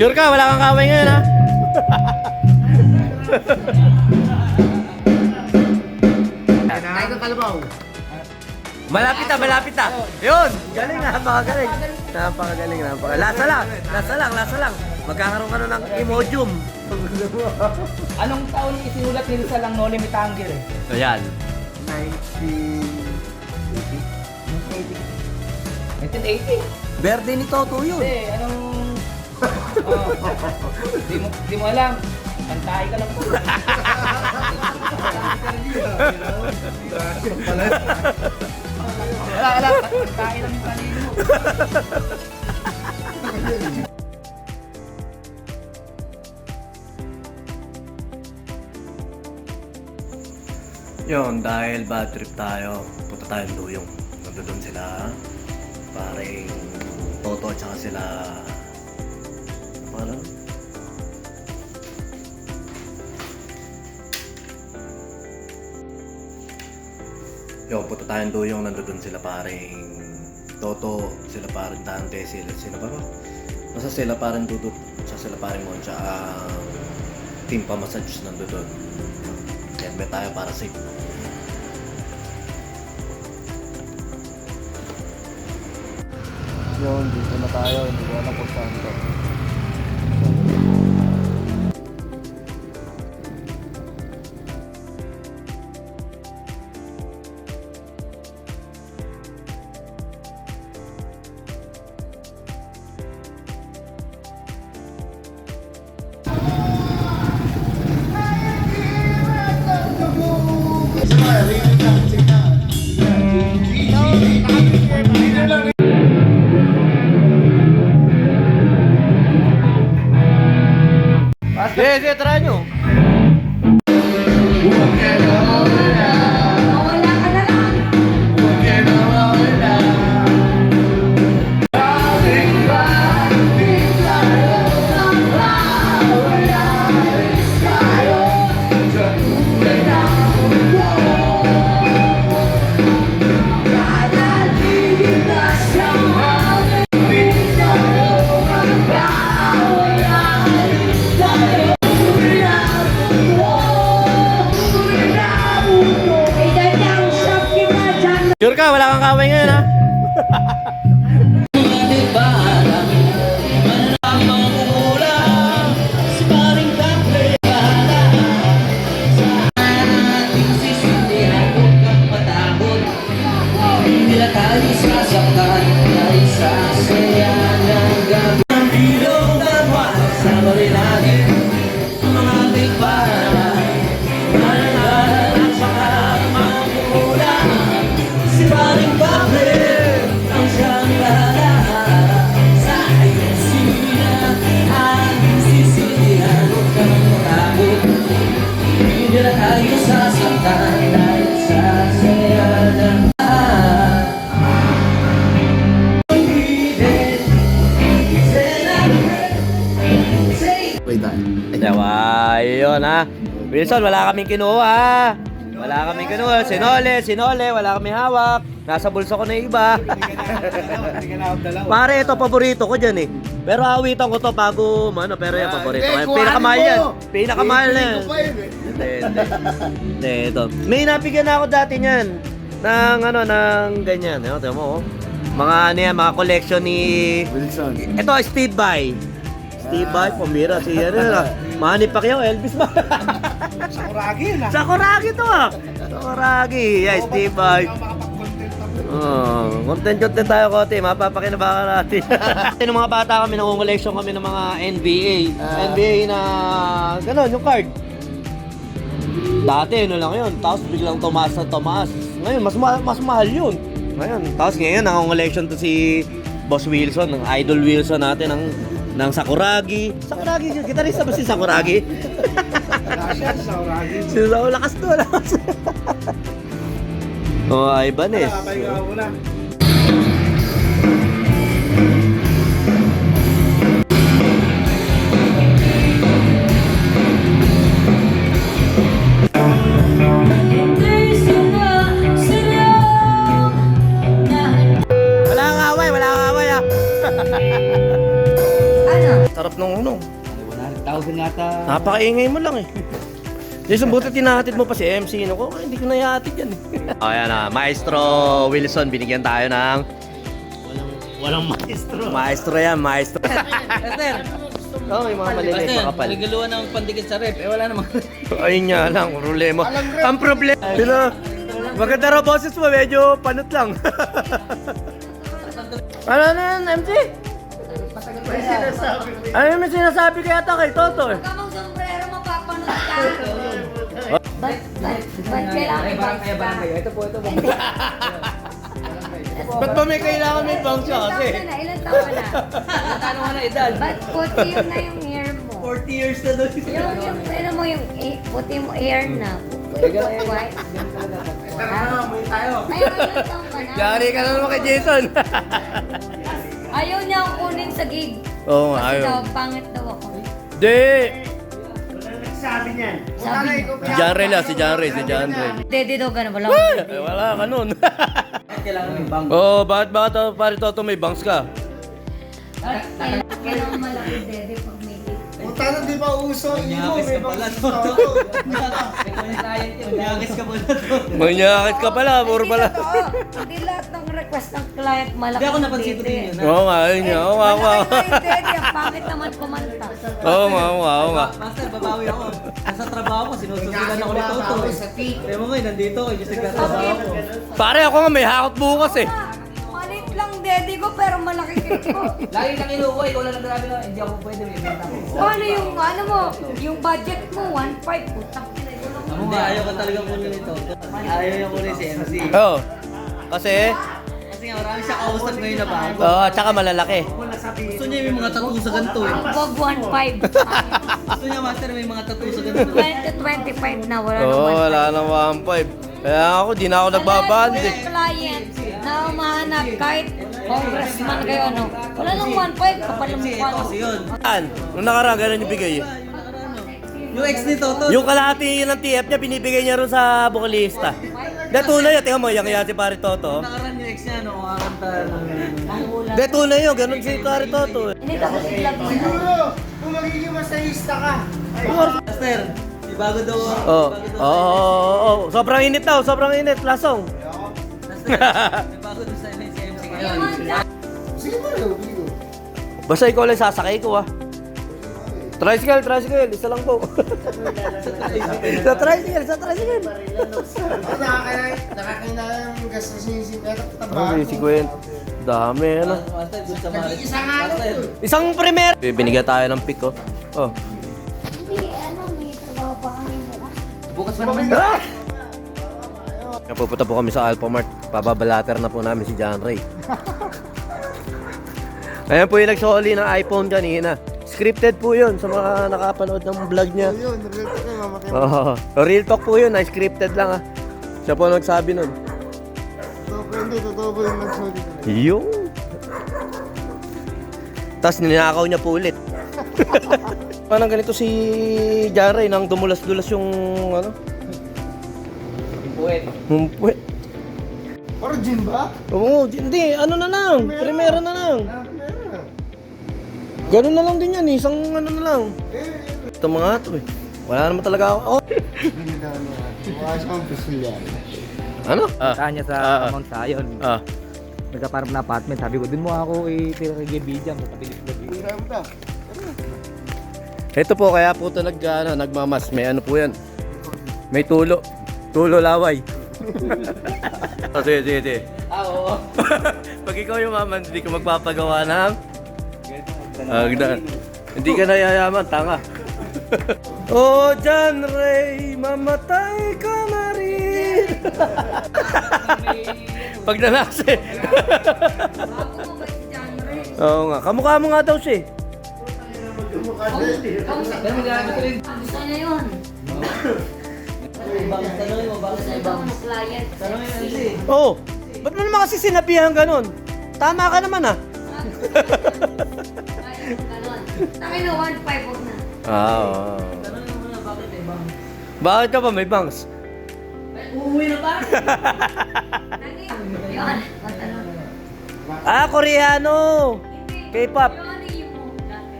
Sure ka, wala kang kaway ngayon ha? Kain ng kalabaw. Malapit na, malapit na. Yun! Galing, napakagaling. Napakagaling, napakagaling. Lasa lang, lasa lang, lasa lang. Magkakaroon ka na ng Imodium. Anong taon isinulat nila sa lang Noli Me Tangere? So yan. 1980? Verde ni Toto yun. Hindi, anong... Oh, di, mo, di mo alam. Pantay ka lang po. wala, wala. Pantay lang yung kanino mo. Yun, dahil bad trip tayo, punta tayong luyong. Nandun sila, paring Toto at saka sila, Yun, punta tayong luyong, nandun sila paring Toto, sila paring Dante, sila, sila ba ba? Basta sila paring Dudut, sa sila paring Moncha, ang team pa massage nandun. Yan ba tayo para safe. Yun, dito na tayo. Hindi ko alam kung saan to. Wilson, wala kaming kinuha ha? Wala kaming kinuha. Sinole, sinole, wala kaming hawak. Nasa bulsa ko na iba. Pare, ito paborito ko dyan eh. Pero awitan ko to bago, ano, pero yung paborito ko. Pinakamahal yan. Pinakamahal na yan. Hindi. Hindi, ito. May napigyan na ako dati niyan. Ng ano, ng ganyan. Ano, tiyan mo oh. Mga ano yan, mga collection ni... Wilson. Ito, Steve Vai. Steve Vai, pambira. Si ano na. Manny Pacquiao, Elvis ba? Sa Kuragi na. Sa Koragi to ah. Sa Koragi. Yeah, Steve Vai. Oh, content content tayo kote, mapapakinabangan natin. Nung mga bata kami, nangunguleksyon kami ng mga NBA. Ah. NBA na, gano'n, yung card. Dati, ano lang yun. Tapos biglang tumaas na tumaas. Ngayon, mas, ma- mas mahal yun. Ngayon, tapos ngayon, nangunguleksyon to si Boss Wilson, ng Idol Wilson natin, ng ng Sakuragi. Sakuragi, gitarista ba si Sakuragi? Siya sa Kuragi. Sila, lakas to, lakas. oh, Ibanez. Wala kang Sarap nung no. Ay, 100,000 yata. Napakaingay mo lang eh. Jason, buti tinahatid mo pa si MC. No? Ko, hindi ko na ihatid yan eh. O yan na, Maestro Wilson, binigyan tayo ng... Walang, walang maestro. Maestro yan, maestro. Esther, Oo, may mga maliliit, Esther, makapal. nagaluan ng pandikit sa rep. Eh, wala namang. Ayun nga lang, problema. Ang problema. Sino? Maganda raw boses mo, medyo panot lang. ano na yan, MC? Ano yung may sinasabi kaya ito kay Toto eh? Kamang sombrero mapapanood ka. Ba't, ba't, ba't kailangan Ay, kaya barang kayo. Ito po, ito po. Ba't ba may kailangan may bang siya kasi? Ilan taon ka na? Ilan taon ka na? Na edad? Ba't puti yun na yung hair mo? 40 years na doon. Yung, yung, ano mo yung eh, puti mo hair na. White. Tara, may tayo. Ay, ilan taon ka na? Yari ka na naman kay Jason. Ayaw niya akong kunin sa gig. Oo nga, Kasi ayaw. daw, pangit daw ako. Di! Sabi niyan. Sabi niya. Si Ray lang, si Ray, si Ray. Dede daw ganun. Wala Eh, wala ka nun. Kailangan may bang. Oo, oh, bakit bakit uh, pare Toto may bangs ka? Kailangan malaki dede pag may. Punta na di ba uso? Imo, Nyakis may ka pala. Toto. May client yun. Nyakis ka pala, Toto. Manyakit ka pala, puro pala. Hindi lahat. Hindi lahat ng request ng client malaki. Hindi ako napansin ko din yun. ha? Oo nga, ayun nga, oo nga, oo nga. Pangit naman kumanta. Oo nga, oo nga, oo nga. Master, babawi ako. Nasa trabaho ko, sinususilan ako ni Toto. eh. Kaya mo ngayon, nandito ako, just nagtatrabaho ko. Pare ako nga may hakot bukas eh. Lagi lang inuwi, ikaw lang nagsabi na, hindi ako pwede, may ibenta ko. Ano yung ano mo? Yung budget mo 1.5 putang ina ito lang. Hindi, ayaw ko talaga kunin ito. Ayaw niya kunin si MC. Oo. Kasi, Kasi nga, marami siya kausap ngayon na bago. oo, at saka malalaki. Gusto niya may mga tattoo sa ganito eh. Ang bog 1.5. Gusto niya, Master, may mga tattoo sa ganito. 20 25 na wala Oo, 1.5. wala nang 1.5. Kaya ako, di na ako nagbaband eh. Client na umahanap kahit congressman kayo ano. Wala nang 1.5 kapal ng Kasi mukha mo. kasi. Saan? Nung nakaraan, ganun yung bigay. Yung ex ni Toto. Yung kalahati ng TF niya, binibigay niya rin sa bukalista. Dahil tunay yun, tingnan mo, yung kaya si pare Toto. Nakaraan yung ex niya, no, kakanta ng... Manghula. Dahil tunay yun, ganun si pare Toto. Hindi tapos ilag mo. Siguro, kung magiging masahista ka. Master, di bago daw. Oo. bago Oo, oo, oo. Sobrang init daw, sobrang init. Lasong. Bago sa ngayon. Sige rin, ko. Basta ikaw lang sasakay ko ah. Tricycle, tricycle, isa lang po. sa tricycle, sa tricycle. Ako nakakain, nakakain yung Ay, tabago. si Gwen. Dami, ano. Master, good sa Maris. Nag-iisa nga lang. Isang primer. Binigyan tayo ng pick, oh. Oh. Hindi, ano, may trabaho pa kami bukas. bukas pa naman. Kaya pupunta po kami sa Alphamart. Pababalater na po namin si John Ray. Ayan po yung nagsoli ng iPhone kanina. Scripted po yun sa mga nakapanood ng vlog niya. Yun. Oo. real talk po yun, ay scripted lang ah. Siya po nagsabi nun. Po hindi, totoo po yung nagsulit. Yung. Tapos ninakaw niya po ulit. Parang ganito si John Ray nang dumulas-dulas yung ano, Buwet. humpuet. Pero gin ba? Oo, hindi, ano na lang, primera na lang. Ah, meron na. Ganun na lang din yan, eh. isang ano na lang. Eh, Ito mga to eh. Wala naman talaga ako. Oh. Hindi na ano. Mukha siyang pisilyan. Ano? Ah. Saan niya sa Ah, ah. Mount Zion. Ah. Nagkaparang na apartment. Sabi ko, dun mo ako i-tira kay Bijan. Sabi ni Gabi. Hira mo ta. Ito po, kaya po ito nag, ano, nagmamas. May ano po yan. May tulo. Tulo laway. oh, sige, sige, sige. Ah, oo. Pag ikaw yung maman, hindi ka magpapagawa ng... Agdan. Hindi ka nayayaman, tanga. oh, John Ray, mamatay ka na rin. Pag mo Ray? Oo nga, kamukha mo nga daw siya. eh. Pero magamit ko rin. Gusto niya yun. Bakit tanongin mo, bakit sa ibang? bang client? Sexy? kasi. Oo. Oh, ba't mo naman kasi sinabihan ganun? Tama ka naman ah. Takin na 1.5 huwag na. Ah, oo. Tanongin mo muna, bakit ibang? Bakit ka ba may bangs? Uuwi na ba? Yun. Ah, Koreano! K-pop.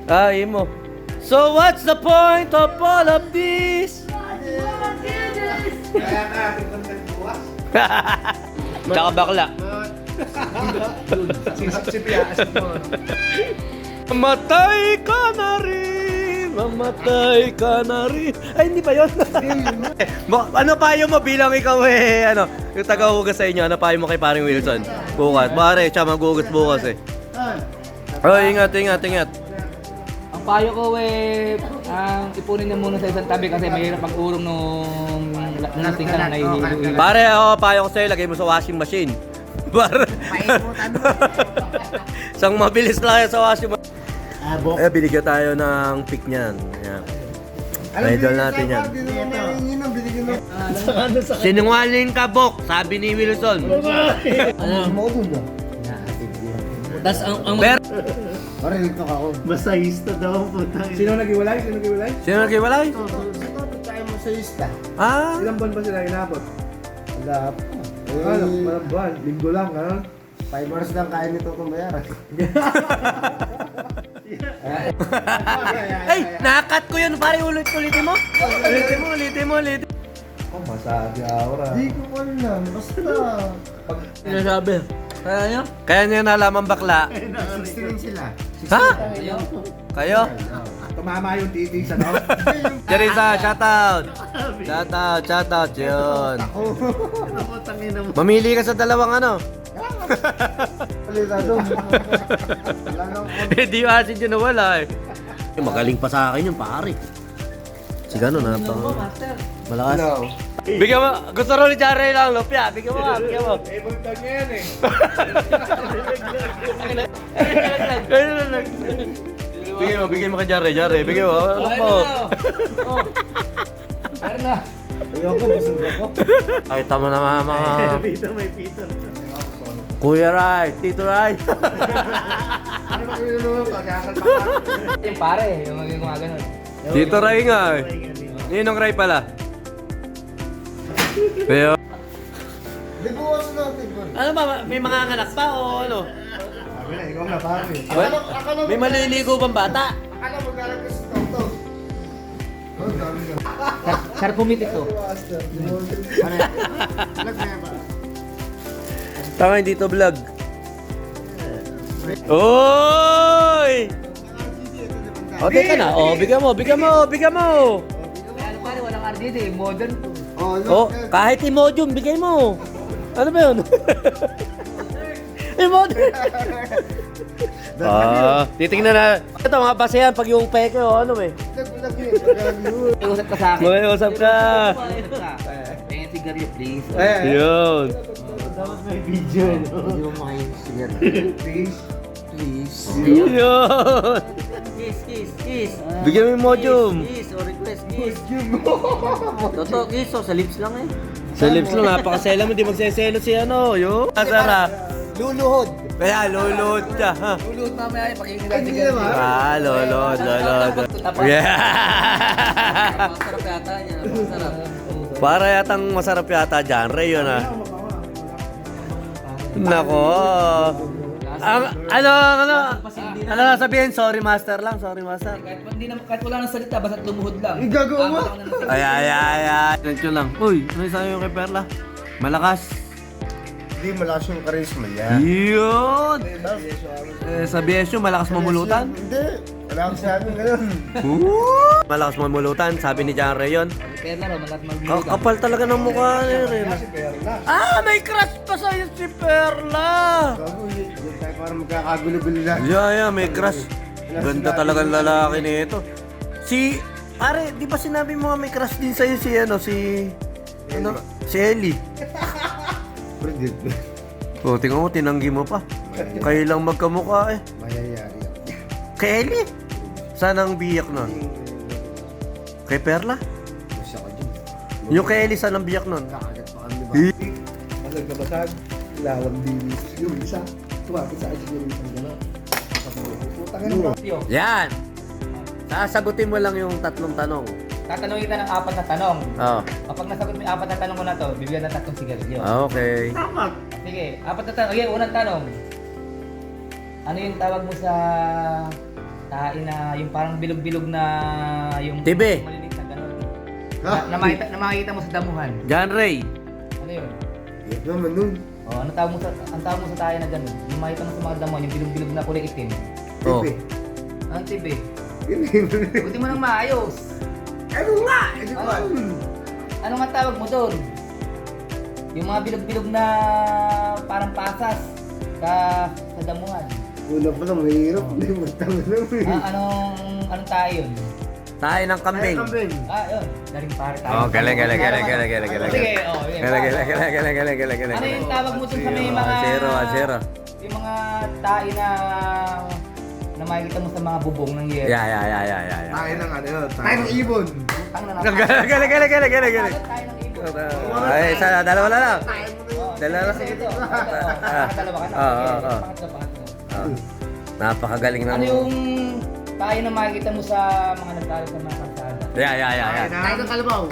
Ah, imo. So what's the point of all of this? Kaya ka, content bukas. Tsaka bakla. Si Pia, asip mo. Mamatay ka na rin! Mamatay ka na rin! Ay, hindi ba yun? Ano payo mo bilang ikaw eh, ano, yung taga-hugas sa inyo, ano payo mo kay paring Wilson? Bukas. Pare, siya maghugas bukas eh. Oh, ingat, ingat, ingat. Ang payo ko eh, ang ipunin niya muna sa isang tabi kasi mahirap ang urong nung nung nasing ka na nahihilo. Pare, ako payo ko sa'yo, lagay mo sa washing machine. Para... Isang mabilis lang yan sa washing machine. Eh, binigyan tayo ng pick niyan. Ayan. Idol natin yan. Sinungaling ka, Bok, sabi ni Wilson. Tapos ang, ang Pero, Masahista daw po tayo. Sino nag-iwalay? Sino nag-iwalay? sino nagkiwalay? Sa isla. Ah, Ilang buwan ba sila inabot? Wala pa. Ano? Eh, Parang buwan. Linggo lang, ano? five hours lang kaya nito kung bayaran. ay, nakat ko yun, pare, ulit, ulitin mo. Ulitin mo, ulitin mo, ulitin. Oh, masabi aura. Hindi ko alam. Basta. Sinasabi. Kaya niya? Kaya niya nalaman bakla. 60 rin sila. Ha? Kayo? Tumama yung titi sa no? Teresa, shoutout! Shoutout, shoutout, yun. Mamili ka sa dalawang ano. Palitado. Eh, di yung acid yun nawala eh. Magaling pa sa akin yung pare. Si gano'n na pa. Malakas. No. Bigyan mo, gusto rin ni Jare lang, Lopia. Bigyan mo, bigyan mo. Eh, buntag niya yan eh. Bigyan mo, bigyan mo kay Jare, Jare. Bigyan mo. Ano po? Meron na. Ayoko, busog ako. Nakita mo naman mga... Pito, may pito. Kuya Rai, Tito Rai. Ano ba yung naman? Pagkakalpa ka. Yung pare, yung yung mga ganun. Tito Rai nga eh. Ninong Rai pala. Pero... Di bukas natin. Ano ba, may mga anak pa o ano? Na, ikaw na pare. Well, may maliligo bang bata? Akala mo galang kasi. Oh. Sarap pumit ito. Master. Ano? Tama hindi to vlog. Oy! O, teka na. O, bigyan mo, bigyan mo, bigyan mo. Ano pare, walang RDD, modern to. Oh, kahit emojum, bigay mo. Ano ba yun? Emojum. Ah, titingnan na. Ito, mga basehan pag yung peke o ano eh. Vlog yun. Usap ka sa akin. Makiusap ka. Tingin sigarilyo, please. Eh, Yun. Hindi mo makain sigaret. please. Please. Yun. Kiss, kiss, kiss. Bigyan mo yung emojum. Kiss, o request, kiss. Totoo, kiss, o sa lips lang eh. Sa lips lang, napakasela mo, di magseselo si ano, yun. Asara. Luluhod. Kaya, lulod ha? Ulot mamaya, pakinggan Ay, natin naman. Ah, lulod, lulod. Yeah. Masarap yata niya, masarap. Para yatang masarap yata dyan, Ray, yun ah. Nako. Ang, ano, ano, ano sabihin? Sorry, master lang. Sorry, master. Kahit, hindi na, kahit wala nang salita, basta lumuhod lang. Ay, gagawa mo. Na- Ay, ay, ay, ay. Ganito lang. Uy, ano yung sabi mo kay Perla? Malakas. Hindi, malakas yung charisma niya. Yun! Eh, sa BSU, malakas mamulutan. Hindi. Wala akong sabi ngayon. Woo! Malakas mamulutan, sabi ni John Ray yun. Kaya na, malat Ka- magmulutan. kapal talaga ng mukha ni Ray. Si Perla. Ah, may crush pa sa'yo si Perla! Gago, yun. Diyan tayo parang magkakagulo-gulo na. Yeah, yeah, may crush. Ganda talaga ng lalaki nito. Si, pare, di ba sinabi mo nga may crush din sa'yo si, ano, si, ano, si Ellie? Di- O, tingnan mo, tinanggi mo pa. Kayo lang magkamukha eh. Mayayari ako. Kay Ellie? Saan ang biyak nun? Kay Perla? Gusto ko dyan. Yung kay Ellie, saan ang biyak nun? Kakagat pa kami ba? Masag na basag. Lawang dinis. Yung isa. Tumapit sa akin yung isang gano'n. Putang ina mo. Yan! Sasagutin mo lang yung tatlong tanong. Tatanungin kita ng apat na tanong. Oo. Kapag nasagot mo yung apat na tanong ko na to, bibigyan ng tatlong sigarilyo. Ah, okay. Sige, apat na tanong. Okay, unang tanong. Ano yung tawag mo sa tae na yung parang bilog-bilog na yung Tibe. maliliit na ganun. Na, na, makita, na makikita mo sa damuhan. John Ray. Ano yun? Yan naman nun. Oh, ano tawag mo sa ang tawag mo sa tayo na ganun? Yung makita mo sa mga damuhan, yung bilog-bilog na kulay itim. Oh. Tipe. Ang tibe. Yun yun. Buti mo nang maayos. Ano nga? Ano nga? Ano nga tawag mo doon? Yung mga bilog-bilog na parang pasas sa sa damuhan. Una pa lang, mahirap. Hindi mo tama na. Ah, anong anong tayo yun? Tayo ng kambing. Ah, yun. Daring pare tayo. Oh, galing, galing, galing, galing, galing, galing. Sige, oh, yun. Galing, galing, galing, galing, galing, galing, galing. Ano yung tawag mo dun sa may mga... Zero, zero. Yung mga tayo na... na makikita mo sa mga bubong ng yero. Yeah, yeah, yeah, yeah, yeah. Tayo ng ano yun. Tayo ng ibon. Na galing, galing, galing. Tayo ng ibon. Ay, isa, dalawa na lang. Dalawa. ka na. Ah, ah, ah. Ah, Napakagaling ng... Ano yung tayo na makikita mo sa mga nagtalo sa mga kalsada? Yeah, yeah, yeah, yeah. Tayo ng kalabaw.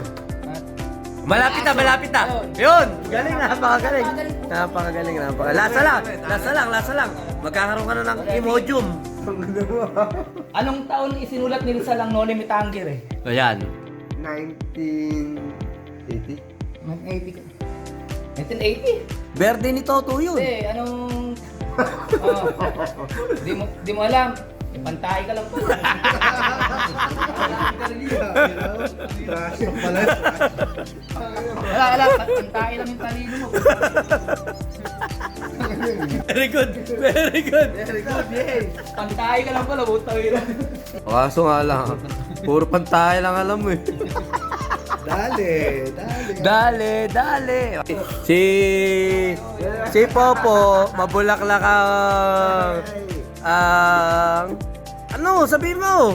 Malapit na, malapit na. Yun! Galing, napakagaling. Napakagaling, napakagaling. Lasa lang, lasa lang, lasa lang. Magkakaroon ka na ng emojum. Anong taon isinulat ni Rizal ang Noli Me Tangere eh? Ayan. 1980. 1980 ka. 1980? Verde ni Toto yun. Hindi, anong... Oh, di mo, di mo alam. Eh, Pantay ka lang po. Wala, wala. Pantay lang yung talino mo. Very good, very good. Very good, yes. Pantay ka lang pala, butang ina. Kaso nga lang, puro pantay lang alam mo eh. Dali, dali. Dale, dale. Si si Popo, mabulaklak ang ang ano, sabihin mo.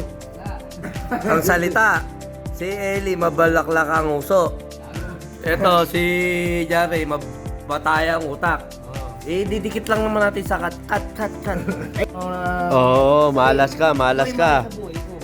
ang salita. Si Eli, mabalaklak ang uso. Ito, si Jerry, mabataya ang utak. Eh, didikit lang naman natin sa kat, kat, kat, kat. Oo, oh, malas ka, malas ka.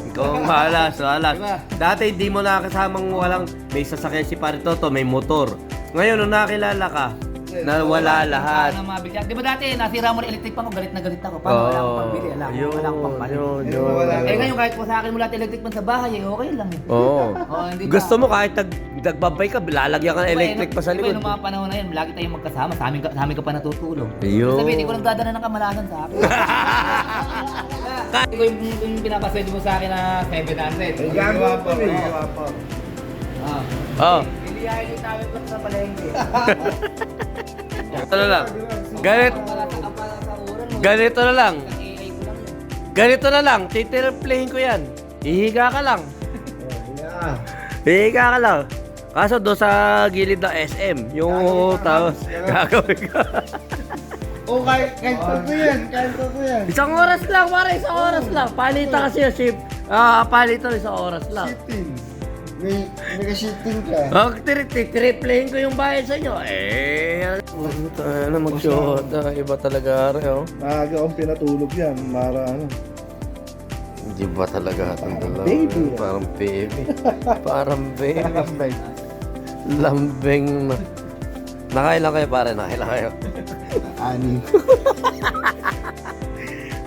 Ikaw ang malas, malas. Dati hindi mo nakasamang walang may sasakyan si Pare Toto, may motor. Ngayon, nung nakilala ka, na wala lahat. Ano mabigyan? Di ba dati, nasira mo na electric pan ko, galit na galit ako. Paano wala akong pambili? Wala akong, yun, wala akong pampalit. yun, Yun, yun. wala. Eh ngayon, kahit po sa akin mo lahat electric pan sa bahay, eh, okay lang eh. Oo. Oh, hindi ba? Gusto mo kahit nag, nagbabay ka, lalagyan ka ng electric pa sa Di ba likod. yung mga panahon na yun, lagi tayong magkasama, sa amin ka, sa amin ka pa natutulog. Ayun. Sabi, hindi ko nagdadala ng kamalasan sa akin. Kasi ko yung, yung pinapaswede mo sa akin na 700. May gawa pa, may Oo. gawa pa. Ah. Oo. Biliyahin yung tawid ko sa palengke. Na lang. Ganit, ganito na lang. Ganito na lang. Titirplayin ko yan. Ihiga ka lang. Hihiga ka lang. Kaso doon sa gilid ng SM, yung tao, gagawin ka. Oh, kahit, kahit ko yan, kahit ko yan. isang oras lang, pare, isang oras lang. Palitan kasi yung ship. Ah, palitan isang oras lang. Shitting. May, may ka-shitting ka. Ang titriplayin ko yung bahay sa inyo. Eh, ano mag-shot. Ah, iba talaga, are, oh. Maaga akong pinatulog yan, para ano. Hindi ba talaga itong dalawa? baby. Parang baby. Parang baby. Lambing na. Nakailan kayo pare? Nakailan kayo? Ani.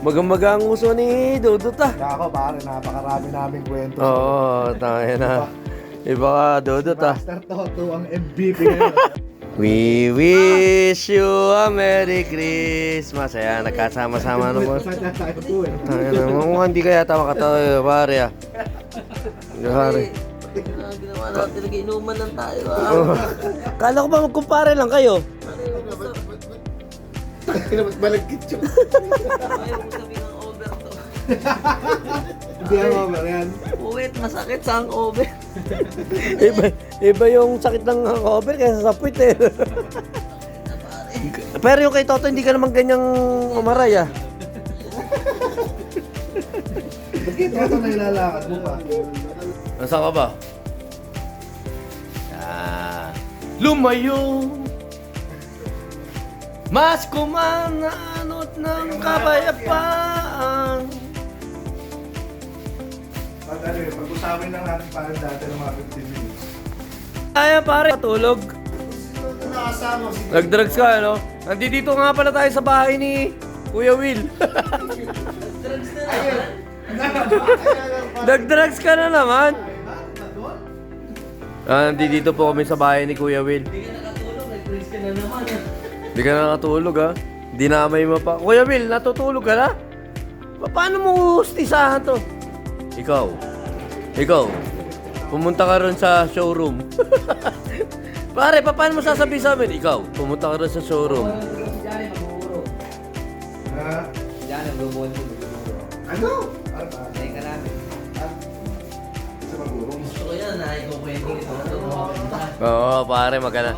Magang-maga ang uso ni Dudut ah. Kaya ako, pare, napakarami naming kwento. Oo, tayo na. Iba ka, Dudut ah. Master Toto ang MVP ngayon. We wish you a Merry Christmas. Ayan, nagkasama-sama na po. Saan na tayo eh. Na. Mukhang hindi kaya tama ka tayo, pare ah. Pare. Ginawa natin, nag-inuman lang tayo. ah. Oh. Kala ko ba magkumpare lang kayo? Kinabat balagkit yun. Ayaw ko sabihin ng over to. Hindi ako ba yan? Puwit, masakit sa hangover. Iba, iba yung sakit ng hangover kaysa sa puwit eh. Pero yung kay Toto, hindi ka naman ganyang umaray ah. Bakit Toto na ilalakad mo pa? Nasaan ka ba? Ah, lumayo. Mas kumananot ng kabayapaan. Pag ano eh, pag-usapin lang natin parang dati ng mga 15 minutes. Kaya pare, matulog. Nakasama si Nag-drugs ka, ano? Nandito nga pala tayo sa bahay ni Kuya Will. Ayun. Nag-drugs ka na naman. Ah, nandito po kami sa bahay ni Kuya Will. Hindi ka nakatulog, nag-freeze ka na naman. Hindi ka na nakatulog ha. Dinamay mo pa. Kuya Will, natutulog ka na? Pa- Paano mo hustisahan to? Ikaw. Ikaw. Pumunta ka ron sa showroom. Pare, pa- paano mo sasabihin sa amin? Ikaw, pumunta ka ron sa showroom. Ha? Johnny mag-uuro. mag-uuro. Ano? Ano ba? Tayo ka namin. Sa magurong. Gusto ko yan, nakikukwento ito. Oo, pare, maganda.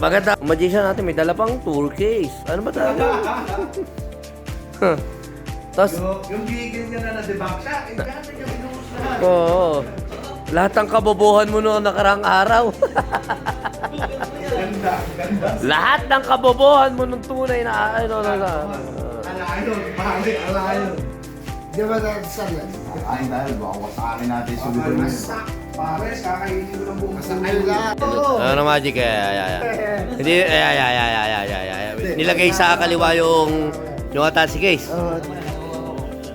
Maganda. Magician natin, may dala pang tour case. Ano ba talaga? Tapos, Yung, yung gigil niya na na-debunk siya, eh, kasi niya binuhos lahat. oo. Lahat ng kabobohan mo noong nakarang araw. Ganda, ganda. lahat ng kabobohan mo nung tunay na ano na na. Alayon, pare, alayon. Di ba dahil sa lang? Kain tayo, baka wasakin natin yung sulit mo. Masak, pare, ko ng buong Ay, lahat. Ano, ano magic eh. Ay, ay, ay. Hindi ay ay ay ay ay ay ay. ay. Nilagay sa kaliwa yung yung atas si case. Oo.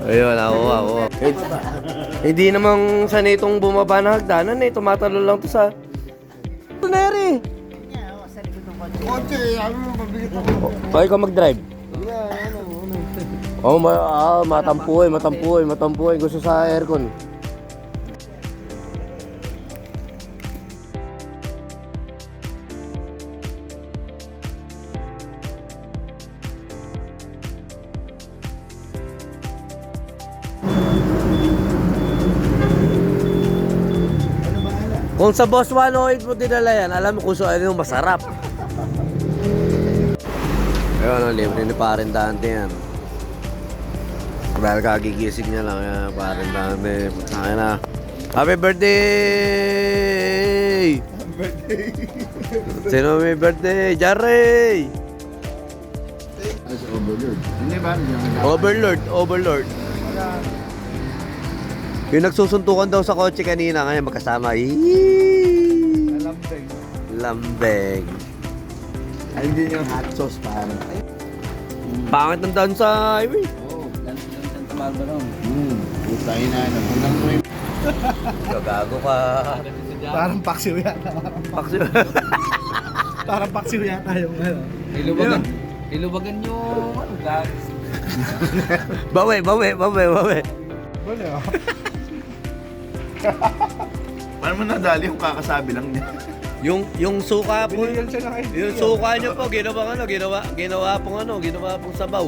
Ayun, oo, oo. Hindi namang sanay itong bumaba na hagdanan eh. Tumatalo lang to sa... Neri! Kotse, ano mo mabigat ako. Okay ka mag-drive? Yeah, ano, ano. Oh, ma ah, matampuhay, matampuhay, matampuhay. Gusto sa aircon. Kung sa Boss 108 mo dinala yan, alam mo kung saan yung masarap. Ayun, oh, libre ni Paren Dante yan. Dahil kagigising niya lang, yan, Paren Dante. Ay na. Happy birthday! birthday! Sino may birthday? Jare! As overlord. Hindi ba? Overlord, overlord. Yung nagsusuntukan daw sa kotse kanina, ngayon magkasama. Eeeeee! Lambeng. Lambeng. Ay, hindi yung hot sauce parang. Pangit ng daan sa highway. Oo. Hmm. Putay na. Napunang mo yung... Gagago ka. Parang paksiw yata. Paksi. Parang paksiw yata yung ano. Ilubagan. Ilubagan yung ano, guys. bawi, bawi, bawi, bawi. Wala. Paano mo nadali yung kakasabi lang niya? Yung yung suka po. Binigyan siya ng idea. Yung suka niyo po, ginawa ano, ginawa, ginawa pong ano, ginawa pong sabaw.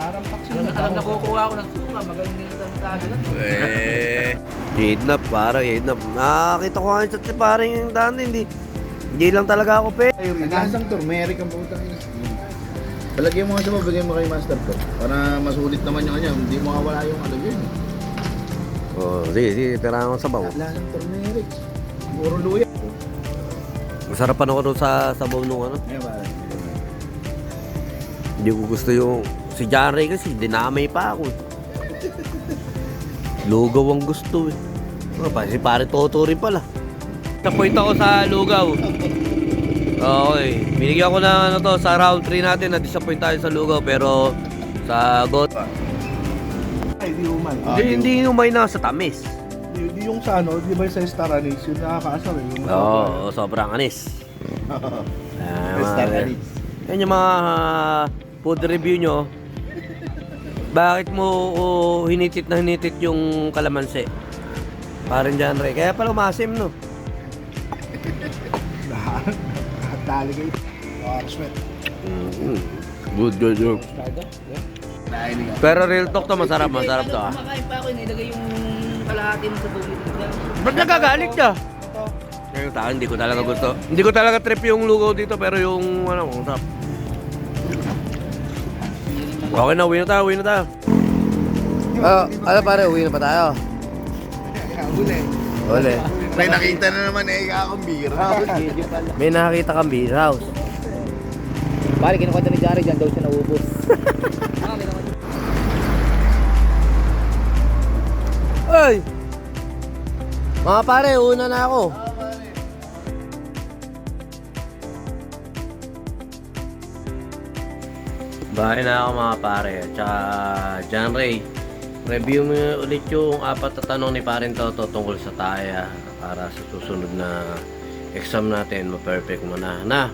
Parang paksiw Alam na alam na kukuha ako ng suka, magaling din ang sabi lang. Eh, kidnap, parang kidnap. Nakakita ko nga sa parang yung daan, hindi, hindi lang talaga ako pe. Nagkasang turmeric ang putang ina. Talagyan mo nga sa mabigay mo kay Master ko. Para masulit naman yung kanya. Hindi mo wala yung ano yun. Oh, sige, sige, tira ko sabaw. Wala ng turmeric. Puro luya. Masarap pa ako sa sabaw nung ano. Ngayon ba? Hindi ko gusto yung, si John Ray kasi, dinamay pa ako. Lugaw ang gusto eh. Ano pa, si pare Toto rin pala. Napoint ako sa lugaw. Okay, binigyan ko na ano to, sa round 3 natin, na-disappoint tayo sa lugaw, pero sa got, Ay, di uman. hindi, hindi umay na sa tamis. Di, di yung sa ano, di ba sa Star Anise, yung nakakaasar eh. Yung Oo, sobrang anis. Ah, Star Anise. Yan yung mga ah, food review nyo. Bakit mo oh, hinitit na hinitit yung kalamansi? Parang dyan, Ray. Kaya pala umasim, no? Nakatali kayo. Wow, sweat. Mm, Good, good, good. Pero real talk to, masarap, masarap to ah. Kumakain pa ako, nilagay yung kalahati mo sa tubig. Ba't nagagalit ka? Ngayon tayo, hindi ko talaga gusto. Hindi ko talaga trip yung lugaw dito, pero yung ano, ang sarap. Okay na, uwi na tayo, uwi na tayo. Oh, ano pare, uwi na pa tayo? Huli. Uli. May nakita na naman eh, kakang bira. May nakakita kang beer house. Pare, kinukwento ni Jari dyan daw siya naubos. Ay! Mga pare, una na ako. Bahay na ako mga pare. Tsaka, John Ray, review mo ulit yung apat na tanong ni Parin Toto tungkol sa taya para sa susunod na exam natin, ma-perfect mo na. Na,